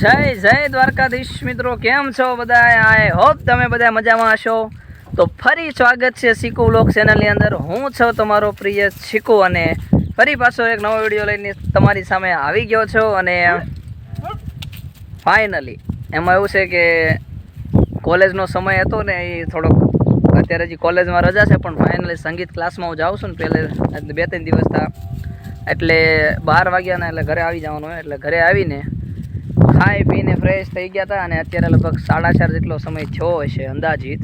જય જય દ્વારકાધીશ મિત્રો, કેમ છો બધા આઈ હોપ તમે બધા મજામાં હશો. તો ફરી સ્વાગત છે સિકુ વ્લોગ ચેનલની અંદર. હું છું તમારો પ્રિય સિકુ અને ફરી પાછો એક નવો વીડિયો લઈને તમારી સામે આવી ગયો છો અને ફાઇનલી એમાં એવું છે કે કોલેજનો સમય હતો ને એ થોડોક અત્યારે હજી કોલેજમાં રજા છે, પણ ફાઇનલી સંગીત ક્લાસમાં હું જાઉં છું ને પહેલે બે ત્રણ દિવસ થયા એટલે બાર વાગ્યાના એટલે ઘરે આવી જવાનું હોય, એટલે ઘરે આવીને ખાઈ પીને ફ્રેશ થઈ ગયા હતા અને અત્યારે લગભગ સાડા ચાર જેટલો સમય થયો હશે અંદાજિત.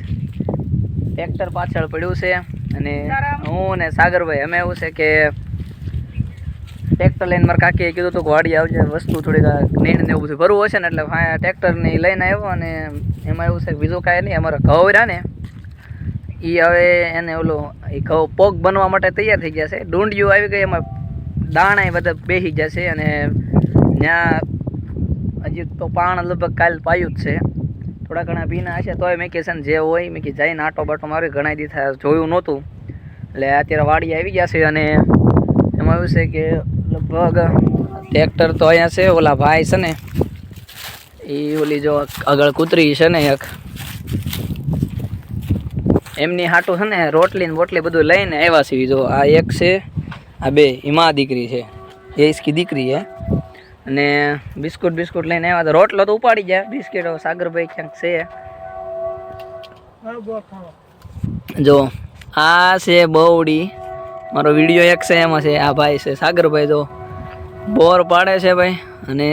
ટ્રેક્ટર પાછળ પડ્યું છે અને હું ને સાગરભાઈ અમે એવું છે કે ટ્રેક્ટર લઈને મારા કાકીએ કીધું હતું કે વાડી આવજે, વસ્તુ થોડીક નીણ ને એવું બધું ભરવું હશે ને એટલે ટ્રેક્ટરની લઈને આવ્યો અને એમાં એવું છે બીજું કાંઈ નહીં, અમારા ઘઉં ને એ હવે એને ઓલું એ ઘઉં પોગ બનવા માટે તૈયાર થઈ ગયા છે. ડુંડિયું આવી ગઈ, એમાં દાણા બધા બેસી જશે અને ત્યાં હજી તો પાણ લગભગ કાલ પાયું જ છે. થોડા ઘણા ભીના હશે તોય મેં ને જે હોય, મેં કે જઈને આટો બાટો મારી ઘણા દી થયા જોયું નહોતું. એટલે અત્યારે વાડી આવી ગયા છે અને એમાં એવું છે કે લગભગ ટ્રેક્ટર તો અહીંયા છે, ઓલા ભાઈ છે ને એ ઓલી જો આગળ કૂતરી છે ને એક. એમની હાટું છે ને રોટલી ને બોટલી બધું લઈને આવ્યા છે જો આ એક છે, આ બે હિમા દીકરી છે. એ ઇસકી દીકરી છે. અને બિસ્કુટ બિસ્કુટ લઈને આવ્યા તો રોટલો તો ઉપાડી ગયા. બિસ્કીટો સાગરભાઈ ક્યાંક છે. જો આ છે બવડી મારો વીડિયો એક છે એમાં છે આ ભાઈ છે સાગરભાઈ જો બોર પાડે છે ભાઈ. અને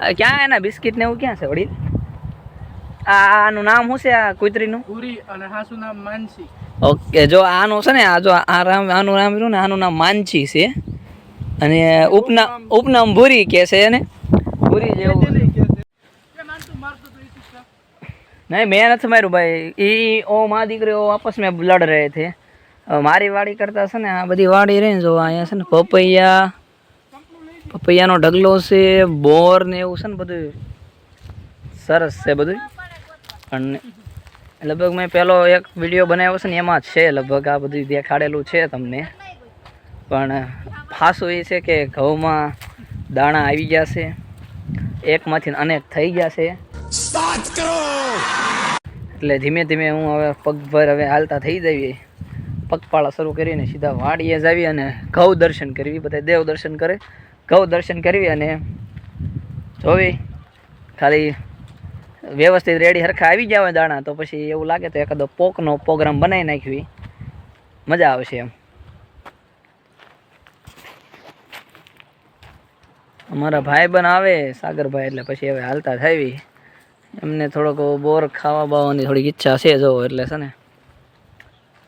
આ ક્યાં એના બિસ્કિટ ને એવું ક્યાં છે વડીલ? આ આનું નામ શું છે આ કુતરીનું? પુરી અને હાસુ નામ માનસી. ઓકે જો આનું છે ને આ જો આ રામ આનું નામ રહ્યું ને આનું નામ માનસી છે. અને ઉપનામ ઉપનામ ભૂરી કે છે એને? ભૂરી જેવું. નહીં, મેં નથી માર્યું ભાઈ. એ ઓ, મા દીકરીઓ આપસ મેં લડ રહે છે. મારી વાડી કરતા છે ને, આ બધી વાડી રહી જો, અહીંયા છે ને પપૈયા, પપૈયાનો ઢગલો છે, બોર ને એવું છે ને બધું. સરસ છે બધું. અને લગભગ મેં પહેલો એક વીડિયો બનાવ્યો છે ને, એમાં છે લગભગ આ બધું દેખાડેલું છે તમને. પણ ખાસું એ છે કે ઘઉંમાં દાણા આવી ગયા છે એકમાંથી અનેક થઈ ગયા છે એટલે ધીમે ધીમે હું હવે પગભર હવે હાલતા થઈ જઈએ. પગપાળા શરૂ કરીને સીધા વાડીએ જ આવી અને ઘઉં દર્શન કરવી બધા દેવ દર્શન કરે, ઘઉં દર્શન કરવી અને જોવી. ખાલી વ્યવસ્થિત રેડી હરખા આવી ગયા હોય દાણા, તો પછી એવું લાગે તો એકાદો પોકનો પ્રોગ્રામ બનાવી નાખવી. મજા આવશે એમ. અમારા ભાઈ બન આવે સાગરભાઈ, એટલે પછી હવે હાલતા થાવી એમને થોડોક બોર ખાવા બાવાની થોડીક ઈચ્છા છે જો, એટલે છે ને.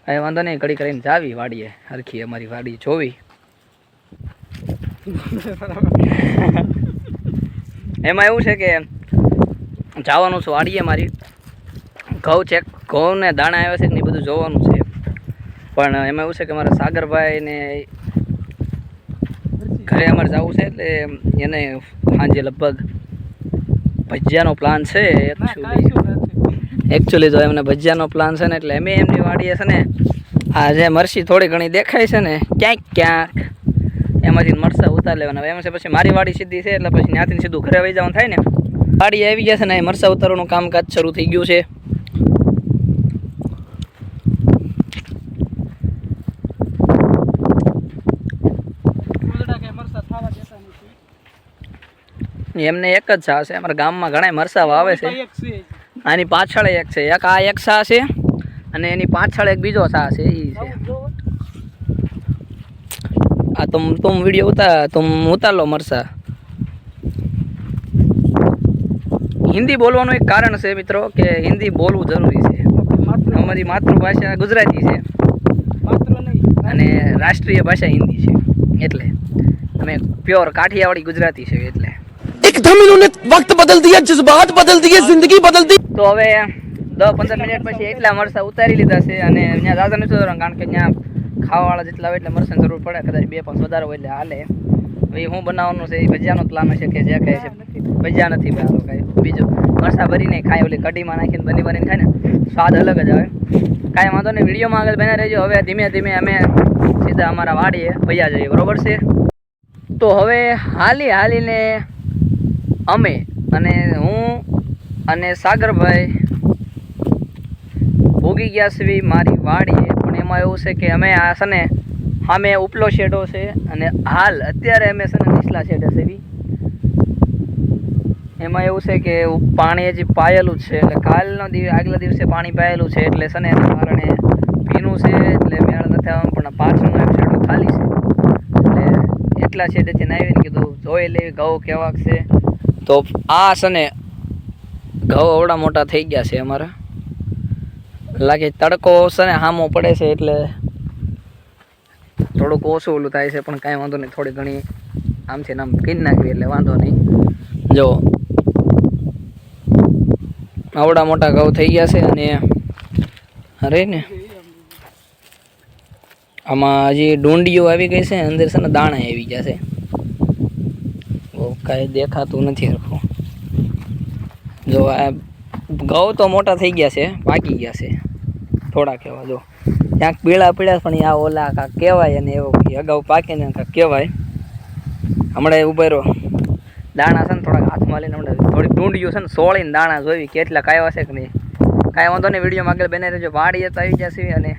કાંઈ વાંધો નહીં કડી કરીને જાવી વાડીએ. હરખી અમારી વાડી જોવી. એમાં એવું છે કે જવાનું છું વાડીએ મારી. ઘઉં ચેક ઘઉં ને દાણા આવ્યા છે ને એ બધું જોવાનું છે. પણ એમાં એવું છે કે મારા સાગરભાઈ ને ઘરે અમારે જવું છે એટલે એને સાંજે લગભગ ભજીયાનો પ્લાન છે એકચ્યુઅલી જો એમને ભજીયાનો પ્લાન છે ને એટલે અમે એમની વાડીએ છે ને આ જે મરસી થોડી ઘણી દેખાય છે ને ક્યાંક ક્યાંક એમાંથી મરસા ઉતાર લેવાના. એમ છે પછી મારી વાડી સીધી છે એટલે પછી ત્યાંથી સીધું ઘરે વહી જવાનું થાય ને. વાડી આવી ગયા છે ને, મરસા ઉતારવાનું કામકાજ શરૂ થઈ ગયું છે. એમને એક જ સા છે. અમારા ગામમાં ઘણા મરસા વાવે છે. આની પાછળ એક છે. એક આ એક સા છે અને એની પાછળ એક બીજો સા છે. એ છે. આ તુમ તુમ વીડિયો ઉતાર તુમ ઉતાર લો મરસા હિન્દી બોલવાનું એક કારણ છે મિત્રો કે હિન્દી બોલવું જરૂરી છે. અમારી માતૃભાષા ગુજરાતી છે. અને રાષ્ટ્રીય ભાષા હિન્દી છે. એટલે અમે પ્યોર કાઠિયાવાડી ગુજરાતી છે એટલે. एकदम इन्होंने वक्त बदल दिया जज्बात बदल दिए जिंदगी बदल दी તો હવે દસ પંદર મિનિટ પછી એટલા મરસા ઉતારી લીધા છે અને ત્યાં દાદા નથી ઉતારવાનું કારણ કે ત્યાં ખાવાવાળા જેટલા હોય એટલે મરસાની જરૂર પડે કદાચ બે પાંચ વધારે હોય એટલે હાલે હવે હું બનાવવાનું છે એ ભજીયાનો પ્લાન હશે કે જે કહે છે ભજીયા નથી ભાઈ કાંઈ બીજું મરસા ભરીને ખાય ઓલી કઢીમાં નાખીને બની બનીને ખાય ને સ્વાદ અલગ જ આવે કાંઈ વાંધો નહીં વિડીયોમાં આગળ બના રહેજો હવે ધીમે ધીમે અમે સીધા અમારા વાડીએ ભૈયા જઈએ બરોબર છે તો હવે હાલી હાલીને અમે અને હું અને સાગરભાઈ ભોગી ગયા છીએ મારી વાડીએ. પણ એમાં એવું છે કે અમે આ છે ને ઉપલો શેડો છે અને હાલ અત્યારે અમે છે ને નીચલા શેડે છે એમાં એવું છે કે પાણી હજી પાયેલું છે. એટલે કાલનો દિવસ આગલા દિવસે પાણી પાયેલું છે એટલે છે ને એના કારણે ભીનું છે એટલે મેળ નથી આવવાનું, પણ પાછળનો એક શેડો ખાલી છે. એટલે એટલા શેડેથી નાવીને કીધું, જોઈ લેવી ઘઉં કેવાક છે? તો આ છે ને, ઘઉં અવડા મોટા થઈ ગયા છે અમારા. લાગે તડકો છે ને હામો પડે છે એટલે થોડુંક ઓછું ઓલું થાય છે, પણ કાંઈ વાંધો નહીં, થોડી ઘણી આમ ને આમ કરી નાખવી એટલે વાંધો નહીં. જો આવડા મોટા ઘઉં થઈ ગયા છે અને અરે ને, આમાં હજી ડુંડીઓ આવી ગઈ છે, અંદર છે ને દાણા આવી ગયા છે. કાંઈ દેખાતું નથી હરખું. જો આ ઘઉં તો મોટા થઈ ગયા છે પાકી ગયા છે. થોડાક એવા જો. ક્યાંક પીળા પીળા પણ આ ઓલા કાંક કહેવાય અને એવો અગાઉ પાકીને કાંક કહેવાય. હમણાં ઉભેરો રહ્યો. દાણા છે ને થોડાક હાથમાં લઈને હમણાં થોડીક ઢૂંઢ્યું છે ને સોળીને દાણા જોઈ કેટલા કાંઈ હશે કે નહીં. કાંઈ વાંધો નહીં વિડીયોમાં આગળ બને રહેજો. વાડી તો આવી જશે અને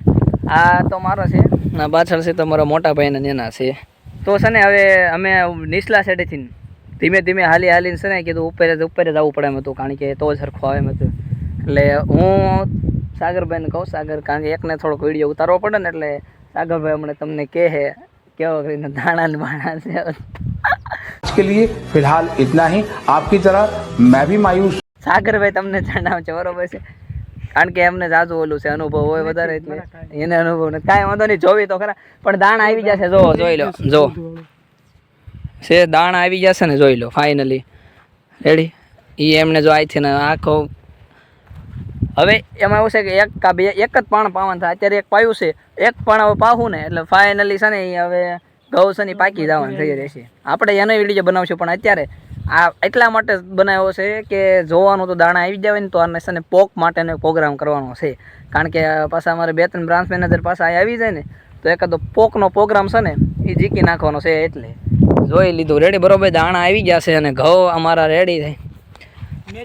આ તો મારો છે. ના પાછળ છે તો મારા મોટા ભાઈના નેના છે. તો છે ને હવે અમે નીચલા સાઈડેથી ધીમે ધીમે હાલી હાલીને છે ને કીધું ઉપર જ ઉપર જ આવવું પડે એમ હતું કારણ કે તો જ આવે એમ હતું. એટલે હું સાગરભાઈને કહું સાગર કારણ કે એકને થોડોક વીડિયો ઉતારવો પડે ને એટલે સાગરભાઈ હમણાં તમને કહે કેવો કરીને દાણા બાણા છે. આજ કે લીએ ફિલહાલ ઇતના હી આપકી તરહ મેં ભી માયુસ સાગરભાઈ તમને જણાવું છે બરોબર છે? કારણ કે એમને જાજુ ઓલું છે અનુભવ હોય વધારે એટલે. એને અનુભવ નથી. કાંઈ વાંધો નહીં જોવી તો ખરા. પણ દાણા આવી જશે જો જોઈ લો જો. છે, દાણા આવી જશે ને જોઈ લો ફાઇનલી રેડી એ એમને જો આથી ને આખો હવે એમાં એવું છે કે એક કા બે એક જ પાણ પાવાનું થાય. અત્યારે એક પાયું છે. એક પણ હવે પાવું ને, એટલે ફાઇનલી છે ને એ હવે ઘઉં છે ને પાકી જવાનું થઈ રહેશે આપણે એનો વીડિયો બનાવશું, પણ અત્યારે આ એટલા માટે બનાવ્યો છે કે જોવાનું તો દાણા આવી જાય ને તો આને છે ને પોક માટેનો પ્રોગ્રામ કરવાનો છે. કારણ કે પાછા અમારે બે ત્રણ બ્રાન્ચ મેનેજર પાસે આવી જાય ને, તો એકાદો પોકનો પ્રોગ્રામ છે ને એ જીકી નાખવાનો છે એટલે. જોઈ લીધું. રેડી બરોબર? દાણા આવી ગયા છે અને ઘઉં અમારા રેડી થાય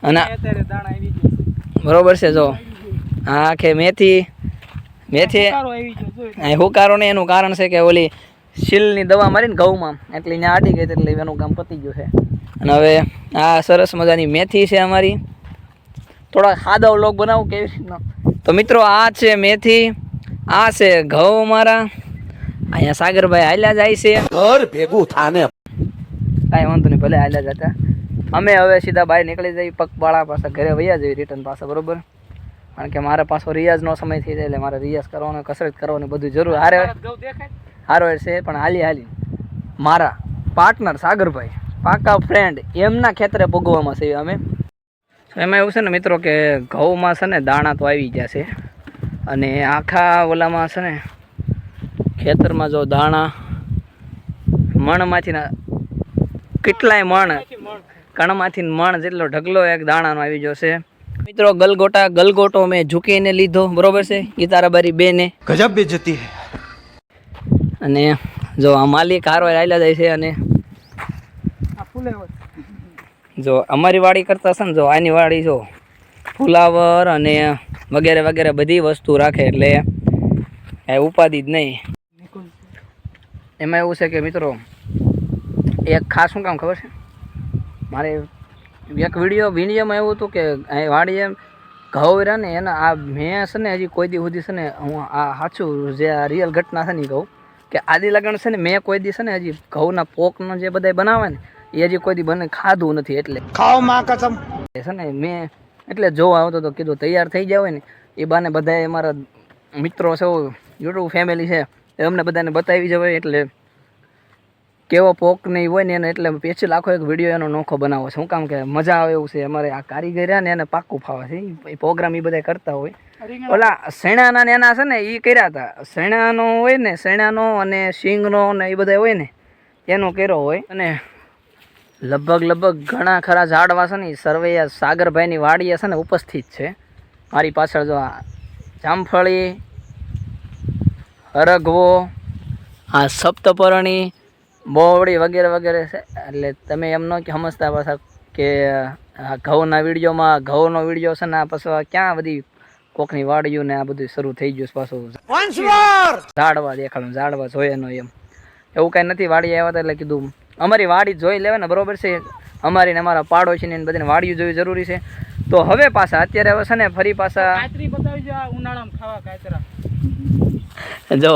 અને અત્યારે દાણા આવી ગયો બરોબર છે જો. આ આખે મેથી મેથી હુકારો ને એનું કારણ છે કે ઓલી શીલની દવા મારીને ઘઉંમાં. એટલે ત્યાં આડી ગઈ એટલે એનું કામ પતી ગયું છે. અને હવે આ સરસ મજાની મેથી છે અમારી. થોડા સાદો લોક બનાવું કેવી રીતનો? તો મિત્રો આ છે મેથી આ છે ઘઉં મારા અહીંયા સાગરભાઈ હાલ્યા જાય છે. ઘર ભેગું થાને. કાંઈ વાંધો નહીં ભલે હાલ્યા જતા. અમે હવે સીધા બહાર નીકળી જઈએ પગપાળા પાસે ઘરે વૈયા જઈએ રિટર્ન પાસે બરોબર? કારણ કે મારે પાછો રિયાઝનો સમય થઈ જાય એટલે મારે રિયાઝ કરવાનો કસરત કરવાની બધું જરૂર. હારે હારો છે પણ હાલી હાલી. મારા પાર્ટનર સાગરભાઈ પાકા ફ્રેન્ડ એમના ખેતરે ભોગવામાં છે અમે. એમાં એવું છે ને મિત્રો કે ઘઉંમાં છે ને દાણા તો આવી ગયા છે. અને આખા ઓલામાં છે ને ખેતરમાં જો દાણા મણમાંથી કેટલાય મણ કણમાંથી મણ જેટલો ઢગલો એક દાણાનો આવી ગયો છે. મિત્રો ગલગોટા ગલગોટો મેં ઝૂકીને લીધો બરોબર છે? ગીતારાબારી બેને. ગજબ બે જતી અને જો આ માલિક હારો આવેલા જાય છે અને જો અમારી વાડી કરતા છે ને જો આની વાડી જો ફુલાવર અને વગેરે વગેરે બધી વસ્તુ રાખે એટલે એ ઉપાધિ જ નહીં. એમાં એવું છે કે મિત્રો એક ખાસ શું કામ ખબર છે? મારે એક વીડિયો વિડીયોમાં એવું હતું કે અહીં વાડી એમ ઘઉં રહ્યા ને એના આ મેં છે ને હજી કોઈ દી સુધી છે ને હું આ સાચું જે આ રિયલ ઘટના છે ને કહું કે આદિ લગન છે ને મેં કોઈ દી છે ને હજી ઘઉંના પોકનો જે બધા બનાવે ને એ હજી કોઈ દી બને ખાધું નથી એટલે. ખાવમાં કસમ. છે ને મેં એટલે જોવા આવતો તો કીધું તૈયાર થઈ જાય ને એ બાને બધા મારા મિત્રો છે યુટ્યુબ ફેમિલી છે અમને બધાને બતાવી જવાય એટલે કેવો પોક નહીં હોય ને એને એટલે પેછી લાખો એક વીડિયો એનો નોખો બનાવો છે. શું કામ કે મજા આવે એવું છે. અમારે આ કારીગર ને એને પાક્કું ફાવે છે. એ પ્રોગ્રામ એ બધા કરતા હોય. ઓલા શેણાના ને એના છે ને એ કર્યા હતા. શેણાનો હોય ને શેણાનો અને સિંગનો ને એ બધા હોય ને એનો કર્યો હોય. અને લગભગ લગભગ ઘણા ખરા ઝાડવા છે ને સરવૈયા સાગરભાઈની વાડીએ છે ને ઉપસ્થિત છે. મારી પાછળ જો આ જામફળી હરગવો આ સપ્તપર્ણી બોવડી વગેરે વગેરે છે. એટલે તમે એમ ન કે સમજતા પાછા કે આ ઘઉંના વિડીયોમાં ઘઉંનો વીડિયો છે ને આ પાછો આ ક્યાં બધી કોકની વાડીયું ને આ બધું શરૂ થઈ ગયું પાછું. ઝાડવા દેખાડું ઝાડવા જોઈએ નો એમ. એવું કાંઈ નથી વાડી આવ્યા એટલે કીધું અમારી વાડી જોઈ લેવે ને બરોબર છે. અમારી ને અમારા પાડોશીની ને બધાને વાડીયું જોવી જરૂરી છે. તો હવે પાછા અત્યારે હવે છે ને ફરી પાછા ઉનાળામાં ખાવા કાતરા જો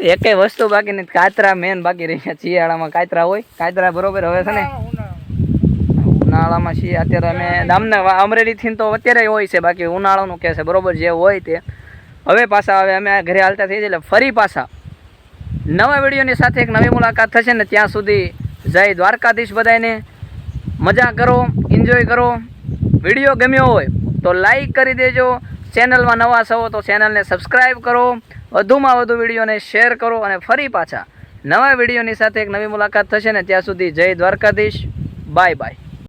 એકેય વસ્તુ બાકી નથી. કાતરા મેન બાકી રહી ગયા શિયાળામાં કાતરા હોય. કાતરા બરોબર હવે છે ને? ઉનાળામાં છીએ. અત્યારે અમે દામના અમરેલીથી તો અત્યારે હોય છે. બાકી ઉનાળાનું કહે છે બરોબર જે હોય તે. હવે પાછા હવે અમે ઘરે હાલતા થઈ જાય એટલે ફરી પાછા નવા વિડીયોની સાથે એક નવી મુલાકાત થશે ને ત્યાં સુધી જય દ્વારકાધીશ બધાને મજા કરો એન્જોય કરો. વીડિયો ગમ્યો હોય તો લાઈક કરી દેજો. ચેનલમાં નવા છો તો ચેનલને સબસ્ક્રાઈબ કરો, વધુમાં વધુ વિડીયોને શેર કરો અને ફરી પાછા નવા વિડીયોની સાથે એક નવી મુલાકાત થશે ને ત્યાં સુધી જય દ્વારકાધીશ. Bye bye.